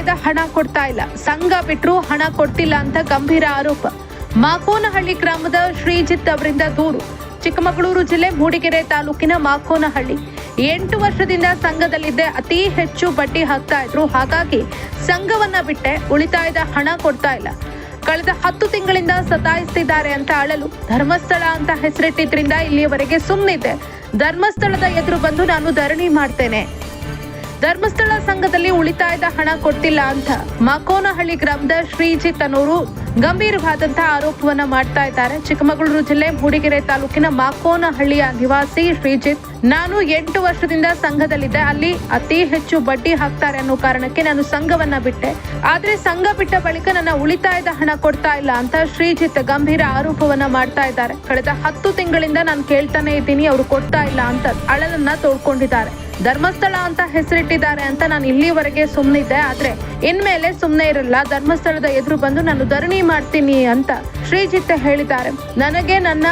ಉಳಿತಾಯದ ಹಣ ಕೊಡ್ತಾ ಇಲ್ಲ. ಸಂಘ ಬಿಟ್ಟರು ಹಣ ಕೊಡ್ತಿಲ್ಲ ಅಂತ ಗಂಭೀರ ಆರೋಪ. ಮಾಕೋನಹಳ್ಳಿ ಗ್ರಾಮದ ಶ್ರೀಜಿತ್ ಅವರಿಂದ ದೂರು. ಚಿಕ್ಕಮಗಳೂರು ಜಿಲ್ಲೆ ಮೂಡಿಗೆರೆ ತಾಲೂಕಿನ ಮಾಕೋನಹಳ್ಳಿ. ಎಂಟು ವರ್ಷದಿಂದ ಸಂಘದಲ್ಲಿದ್ದೆ, ಅತಿ ಹೆಚ್ಚು ಬಡ್ಡಿ ಹಾಕ್ತಾ ಇದ್ರು. ಹಾಗಾಗಿ ಸಂಘವನ್ನ ಬಿಟ್ಟೆ ಉಳಿತಾಯದ ಹಣ ಕೊಡ್ತಾ ಇಲ್ಲ. ಕಳೆದ ಹತ್ತು ತಿಂಗಳಿಂದ ಸತಾಯಿಸ್ತಿದ್ದಾರೆ ಅಂತ ಅಳಲು. ಧರ್ಮಸ್ಥಳ ಅಂತ ಹೆಸರಿಟ್ಟಿದ್ರಿಂದ ಇಲ್ಲಿಯವರೆಗೆ ಸುಮ್ಮನಿದ್ದೆ ಧರ್ಮಸ್ಥಳದ ಎದುರು ಬಂದು ನಾನು ಧರಣಿ ಮಾಡ್ತೇನೆ. ಧರ್ಮಸ್ಥಳ ಸಂಘದಲ್ಲಿ ಉಳಿತಾಯದ ಹಣ ಕೊಡ್ತಿಲ್ಲ ಅಂತ. ಮಾಕೋನಹಳ್ಳಿ ಗ್ರಾಮದ ಶ್ರೀಜಿತ್ ಅನ್ನೋರು ಗಂಭೀರವಾದಂತಹ ಆರೋಪವನ್ನ ಮಾಡ್ತಾ ಇದ್ದಾರೆ. ಚಿಕ್ಕಮಗಳೂರು ಜಿಲ್ಲೆ ಮೂಡಿಗೆರೆ ತಾಲೂಕಿನ ಮಾಕೋನಹಳ್ಳಿಯ ನಿವಾಸಿ ಶ್ರೀಜಿತ್ ನಾನು ಎಂಟು ವರ್ಷದಿಂದ ಸಂಘದಲ್ಲಿದ್ದೆ. ಅಲ್ಲಿ ಅತಿ ಹೆಚ್ಚು ಬಡ್ಡಿ ಹಾಕ್ತಾರೆ ಅನ್ನೋ ಕಾರಣಕ್ಕೆ ನಾನು ಸಂಘವನ್ನ ಬಿಟ್ಟೆ. ಆದ್ರೆ ಸಂಘ ಬಿಟ್ಟ ಬಳಿಕ ನನ್ನ ಉಳಿತಾಯದ ಹಣ ಕೊಡ್ತಾ ಇಲ್ಲ ಅಂತ ಶ್ರೀಜಿತ್ ಗಂಭೀರ ಆರೋಪವನ್ನ ಮಾಡ್ತಾ ಇದ್ದಾರೆ. ಕಳೆದ ಹತ್ತು ತಿಂಗಳಿಂದ ನಾನು ಕೇಳ್ತಾನೆ ಇದ್ದೀನಿ, ಅವರು ಕೊಡ್ತಾ ಇಲ್ಲ ಅಂತ ಅಳಲನ್ನ ತೋಡ್ಕೊಂಡಿದ್ದಾರೆ ಧರ್ಮಸ್ಥಳ ಅಂತ ಹೆಸರಿಟ್ಟಿದ್ದಾರೆ ಅಂತ ನಾನು ಇಲ್ಲಿವರೆಗೆ ಸುಮ್ಮನಿದ್ದೆ ಆದ್ರೆ ಇನ್ಮೇಲೆ ಸುಮ್ಮನೆ ಇರಲ್ಲ, ಧರ್ಮಸ್ಥಳದ ಎದುರು ಬಂದು ನಾನು ಧರಣಿ ಮಾಡ್ತೀನಿ ಅಂತ ಶ್ರೀಜಿತ್ ಹೇಳಿದ್ದಾರೆ. ನನಗೆ ನನ್ನ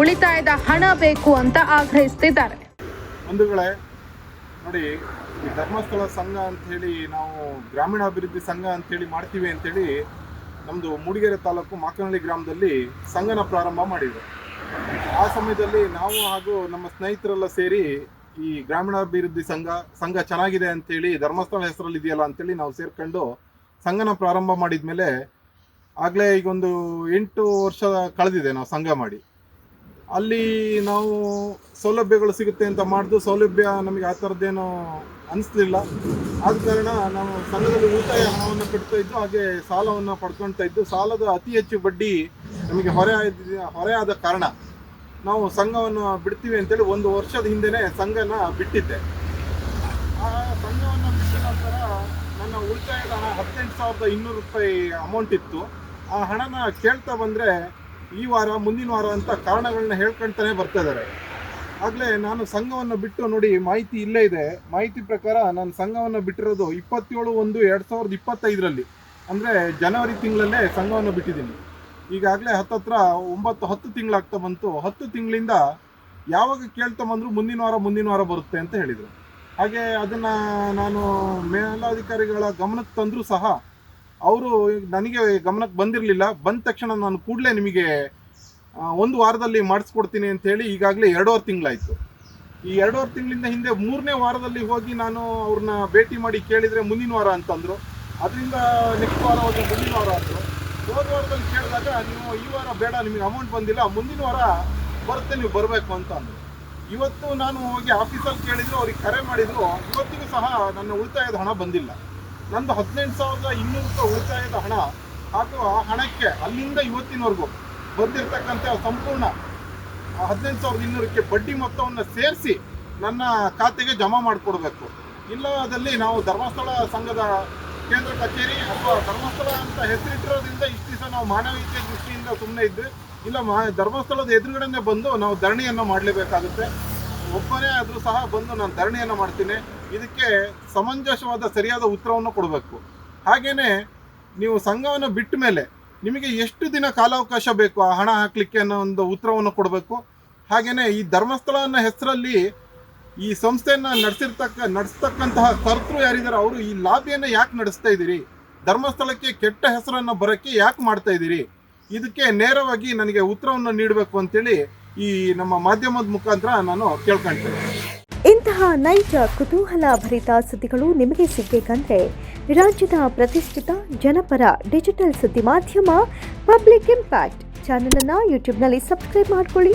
ಉಳಿತಾಯದ ಹಣ ಬೇಕು ಅಂತ ಆಗ್ರಹಿಸ್ತಿದ್ದಾರೆ. ಬಂಧುಗಳೇ, ನೋಡಿ ಧರ್ಮಸ್ಥಳ ಸಂಘ ಅಂಥೇಳಿ ನಾವು ಗ್ರಾಮೀಣಾಭಿವೃದ್ಧಿ ಸಂಘ ಅಂಥೇಳಿ ಮಾಡ್ತೀವಿ ಅಂತೇಳಿ ನಮ್ಮದು ಮೂಡಿಗೆರೆ ತಾಲೂಕು ಮಾಕನಹಳ್ಳಿ ಗ್ರಾಮದಲ್ಲಿ ಸಂಘನ ಪ್ರಾರಂಭ ಮಾಡಿದ್ರು. ಆ ಸಮಯದಲ್ಲಿ ನಾವು ಹಾಗೂ ನಮ್ಮ ಸ್ನೇಹಿತರೆಲ್ಲ ಸೇರಿ ಈ ಗ್ರಾಮೀಣಾಭಿವೃದ್ಧಿ ಸಂಘ ಸಂಘ ಚೆನ್ನಾಗಿದೆ ಅಂತೇಳಿ ಧರ್ಮಸ್ಥಳ ಹೆಸರಲ್ಲಿ ಇದೆಯಲ್ಲ ಅಂತೇಳಿ ನಾವು ಸೇರ್ಕೊಂಡು ಸಂಘನ ಪ್ರಾರಂಭ ಮಾಡಿದ ಮೇಲೆ ಆಗಲೇ ಈಗ ಒಂದು ಎಂಟು ವರ್ಷ ಕಳೆದಿದೆ ನಾವು ಸಂಘ ಮಾಡಿ. ಅಲ್ಲಿ ನಾವು ಸೌಲಭ್ಯಗಳು ಸಿಗುತ್ತೆ ಅಂತ ಮಾಡಿದ್ದು ಸೌಲಭ್ಯ ನಮಗೆ ಆ ಥರದ್ದೇನು ಅನಿಸ್ಲಿಲ್ಲ. ಆದ ಕಾರಣ ನಾವು ಸಂಘದಲ್ಲಿ ಉಳಿತಾಯ ಹಣವನ್ನು ಕಟ್ತಾ ಇದ್ದು ಹಾಗೆ ಸಾಲವನ್ನು ಪಡ್ಕೊಳ್ತಾ ಇದ್ದು ಸಾಲದ ಅತಿ ಹೆಚ್ಚು ಬಡ್ಡಿ ನಮಗೆ ಹೊರೆ ಆದ ಹೊರೆ ಆದ ಕಾರಣ ನಾವು ಸಂಘವನ್ನು ಬಿಡ್ತೀವಿ ಅಂತೇಳಿ ಒಂದು ವರ್ಷದ ಹಿಂದೆನೇ ಸಂಘನ ಬಿಟ್ಟಿದ್ದೆ. ಆ ಸಂಘವನ್ನು ಬಿಟ್ಟ ನಂತರ ನನ್ನ ಉಳಿತಾಯದ ಹಣ ಹದಿನೆಂಟು ಸಾವಿರದ ಇನ್ನೂರು ರೂಪಾಯಿ ಅಮೌಂಟ್ ಇತ್ತು. ಆ ಹಣನ ಕೇಳ್ತಾ ಬಂದರೆ ಈ ವಾರ, ಮುಂದಿನ ವಾರ ಅಂತ ಕಾರಣಗಳನ್ನ ಹೇಳ್ಕೊಳ್ತಾನೆ ಬರ್ತಾ ಇದ್ದಾರೆ. ಆಗಲೇ ನಾನು ಸಂಘವನ್ನು ಬಿಟ್ಟು ನೋಡಿ ಮಾಹಿತಿ ಇಲ್ಲೇ ಇದೆ. ಮಾಹಿತಿ ಪ್ರಕಾರ ನಾನು ಸಂಘವನ್ನು ಬಿಟ್ಟಿರೋದು ಇಪ್ಪತ್ತೇಳು ಒಂದು ಎರಡು ಸಾವಿರದ ಇಪ್ಪತ್ತೈದರಲ್ಲಿ. ಅಂದರೆ ಜನವರಿ ತಿಂಗಳಲ್ಲೇ ಸಂಘವನ್ನು ಬಿಟ್ಟಿದ್ದೀನಿ. ಈಗಾಗಲೇ ಹತ್ತತ್ರ ಒಂಬತ್ತು ಹತ್ತು ತಿಂಗಳಾಗ್ತಾ ಬಂತು. ಹತ್ತು ತಿಂಗಳಿಂದ ಯಾವಾಗ ಕೇಳ್ತಾ ಬಂದರೂ ಮುಂದಿನ ವಾರ ಮುಂದಿನ ವಾರ ಬರುತ್ತೆ ಅಂತ ಹೇಳಿದರು. ಹಾಗೆ ಅದನ್ನು ನಾನು ಮೇಲಾಧಿಕಾರಿಗಳ ಗಮನಕ್ಕೆ ತಂದರೂ ಸಹ ಅವರು ನನಗೆ ಗಮನಕ್ಕೆ ಬಂದಿರಲಿಲ್ಲ. ಬಂದ ತಕ್ಷಣ ನಾನು ಕೂಡಲೇ ನಿಮಗೆ ಒಂದು ವಾರದಲ್ಲಿ ಮಾಡಿಸ್ಕೊಡ್ತೀನಿ ಅಂತ ಹೇಳಿ ಈಗಾಗಲೇ ಎರಡೂವರೆ ತಿಂಗಳಾಯಿತು. ಈ ಎರಡೂವರೆ ತಿಂಗಳಿಂದ ಹಿಂದೆ ಮೂರನೇ ವಾರದಲ್ಲಿ ಹೋಗಿ ನಾನು ಅವ್ರನ್ನ ಭೇಟಿ ಮಾಡಿ ಕೇಳಿದರೆ ಮುಂದಿನ ವಾರ ಅಂತಂದರು. ಅದರಿಂದ ನೆಕ್ಸ್ಟ್ ವಾರ ಹೋಗಿ ಮುಂದಿನ ವಾರ ಅಂದರು ಹೋದ ವಾರದಲ್ಲಿ ಕೇಳಿದಾಗ ನೀವು ಈ ವಾರ ಬೇಡ, ನಿಮಗೆ ಅಮೌಂಟ್ ಬಂದಿಲ್ಲ, ಮುಂದಿನ ವಾರ ಬರುತ್ತೆ, ನೀವು ಬರಬೇಕು ಅಂತ ಅಂದರು. ಇವತ್ತು ನಾನು ಹೋಗಿ ಆಫೀಸಲ್ಲಿ ಕೇಳಿದ್ರು, ಅವ್ರಿಗೆ ಕರೆ ಮಾಡಿದ್ರು, ಇವತ್ತಿಗೂ ಸಹ ನನ್ನ ಉಳಿತಾಯದ ಹಣ ಬಂದಿಲ್ಲ. ನಂದು ಹದಿನೆಂಟು ಸಾವಿರದ ಇನ್ನೂರು ರೂಪಾಯಿ ಉಳಿತಾಯದ ಹಣ, ಹಾಗೂ ಆ ಹಣಕ್ಕೆ ಅಲ್ಲಿಂದ ಇವತ್ತಿನವರೆಗೂ ಬಂದಿರತಕ್ಕಂಥ ಸಂಪೂರ್ಣ ಹದಿನೆಂಟು ಸಾವಿರದ ಇನ್ನೂರಕ್ಕೆ ಬಡ್ಡಿ ಮೊತ್ತವನ್ನು ಸೇರಿಸಿ ನನ್ನ ಖಾತೆಗೆ ಜಮಾ ಮಾಡಿಕೊಡ್ಬೇಕು. ಇಲ್ಲದಲ್ಲಿ ನಾವು ಧರ್ಮಸ್ಥಳ ಸಂಘದ ಕೇಂದ್ರ ಕಚೇರಿ ಅಥವಾ ಧರ್ಮಸ್ಥಳ ಅಂತ ಹೆಸರಿಟ್ಟಿರೋದ್ರಿಂದ ಇಷ್ಟು ದಿವಸ ನಾವು ಮಾನವೀಯತೆ ದೃಷ್ಟಿಯಿಂದ ಸುಮ್ಮನೆ ಇದ್ವಿ. ಇಲ್ಲ, ಮಾ, ಧರ್ಮಸ್ಥಳದ ಎದುರುಗಡೆನೆ ಬಂದು ನಾವು ಧರಣಿಯನ್ನು ಮಾಡಲೇಬೇಕಾಗುತ್ತೆ. ಒಬ್ಬನೇ ಆದರೂ ಸಹ ಬಂದು ನಾನು ಧರಣಿಯನ್ನು ಮಾಡ್ತೀನಿ. ಇದಕ್ಕೆ ಸಮಂಜಸವಾದ ಸರಿಯಾದ ಉತ್ತರವನ್ನು ಕೊಡಬೇಕು. ಹಾಗೆಯೇ ನೀವು ಸಂಘವನ್ನು ಬಿಟ್ಟ ಮೇಲೆ ನಿಮಗೆ ಎಷ್ಟು ದಿನ ಕಾಲಾವಕಾಶ ಬೇಕು ಆ ಹಣ ಹಾಕಲಿಕ್ಕೆ ಅನ್ನೋ ಒಂದು ಉತ್ತರವನ್ನು ಕೊಡಬೇಕು. ಹಾಗೆಯೇ ಈ ಧರ್ಮಸ್ಥಳ ಅನ್ನೋ ಹೆಸರಲ್ಲಿ ಈ ಸಂಸ್ಥೆಯನ್ನು ನಡೆಸಿರ್ತಕ್ಕ, ನಡೆಸ್ತಕ್ಕಂತಹ ಕರ್ತೃ ಯಾರಿದ್ದಾರೆ ಅವರು ಈ ಲಾಬಿಯನ್ನ ಯಾಕೆ ನಡೆಸ್ತಾ ಇದ್ದೀರಿ? ಧರ್ಮಸ್ಥಳಕ್ಕೆ ಕೆಟ್ಟ ಹೆಸರನ್ನು ಬರೋಕ್ಕೆ ಯಾಕೆ ಮಾಡ್ತಾ ಇದ್ದೀರಿ? ಇದಕ್ಕೆ ನೇರವಾಗಿ ನನಗೆ ಉತ್ತರವನ್ನು ನೀಡಬೇಕು ಅಂತೇಳಿ ಈ ನಮ್ಮ ಮಾಧ್ಯಮದ ಮುಖಾಂತರ ನಾನು ಕೇಳ್ಕೊಳ್ತೇನೆ ಇಂತಹ ನೈಜ, ಕುತೂಹಲ ಭರಿತ ಸುದ್ದಿಗಳು ನಿಮಗೆ ಸಿಗಬೇಕಂದ್ರೆ ರಾಜ್ಯದ ಪ್ರತಿಷ್ಠಿತ ಜನಪರ ಡಿಜಿಟಲ್ ಸುದ್ದಿ ಮಾಧ್ಯಮ ಪಬ್ಲಿಕ್ ಇಂಪ್ಯಾಕ್ಟ್ ಚಾನಲನ್ನು ಯೂಟ್ಯೂಬ್ನಲ್ಲಿ ಸಬ್ಸ್ಕ್ರೈಬ್ ಮಾಡ್ಕೊಳ್ಳಿ.